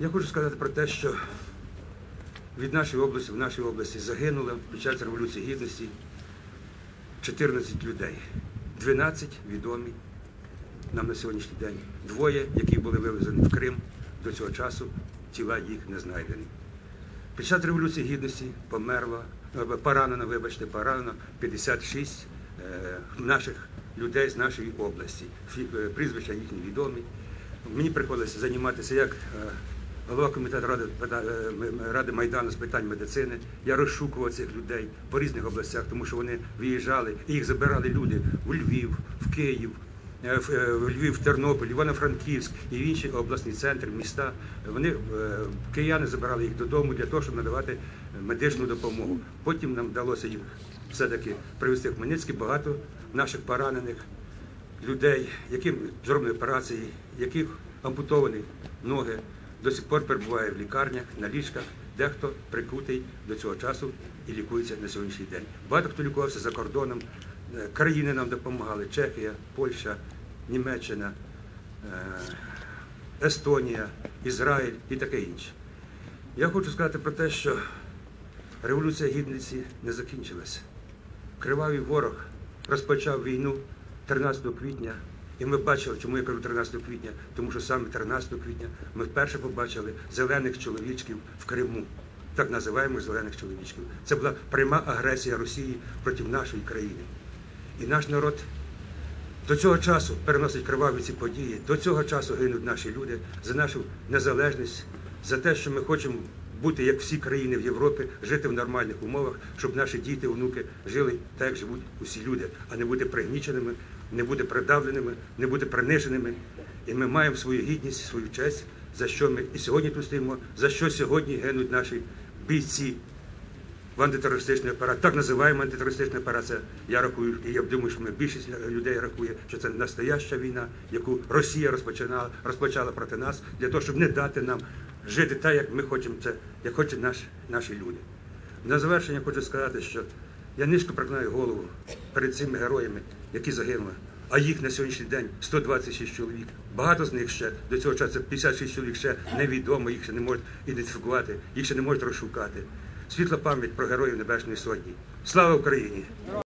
Я хочу сказати про те, що від нашої області, в нашій області загинуло під час Революції Гідності 14 людей. 12 відомі нам на сьогоднішній день. Двоє, які були вивезені в Крим до цього часу, тіла їх не знайдені. Під час Революції Гідності померло, е, поранено, вибачте, поранено 56 е, наших людей з нашої області. Е, Прізвища їхні відомі. Мені приходилося займатися як голова комітету Ради, е, Ради Майдану з питань медицини. Я розшукував цих людей по різних областях, тому що вони виїжджали, і їх забирали люди в Львів, в Київ, е, в е, в Львів, в Тернопіль, Івано-Франківськ і в інші обласні центри, міста. Вони кияни забирали їх додому для того, щоб надавати медичну допомогу. Потім нам вдалося їх все-таки привезти в Хмельницький. Багато наших поранених людей, яким зроблені операції, яких ампутовані ноги, до сих пор перебуває в лікарнях, на ліжках, дехто прикутий до цього часу і лікується на сьогоднішній день. Багато хто лікувався за кордоном. Е, Країни нам допомагали: Чехія, Польща, Німеччина, е, Естонія, Ізраїль і таке інше. Я хочу сказати про те, що революція гідності не закінчилася. Кривавий ворог розпочав війну 13 квітня. І ми бачили, чому я кажу 13 квітня, тому що саме 13 квітня ми вперше побачили зелених чоловічків в Криму, так називаємо зелених чоловічків. Це була пряма агресія Росії проти нашої країни. І наш народ до цього часу переносить криваві ці події, до цього часу гинуть наші люди за нашу незалежність, за те, що ми хочемо бути як всі країни в Європі, жити в нормальних умовах, щоб наші діти, онуки жили так, як живуть усі люди, а не бути пригніченими, не бути придавленими, не бути приниженими. І ми маємо свою гідність, свою честь, за що ми і сьогодні тут стоїмо, за що сьогодні гинуть наші бійці в антитерористичній операції. Так називаємо антитерористична операція. Я рахую, і я думаю, що ми більшість людей рахує, що це настояща війна, яку Росія розпочинала, розпочала проти нас, для того, щоб не дати нам жити так, як ми хочемо це, як хочуть наш, наші люди. На завершення хочу сказати, що я низько приклинаю голову перед цими героями, які загинули. А їх на сьогоднішній день 126 чоловік. Багато з них ще до цього часу 56 чоловік ще невідомо, їх ще не можуть ідентифікувати, їх ще не можуть розшукати. Світла пам'ять про героїв Небесної Сотні. Слава Україні!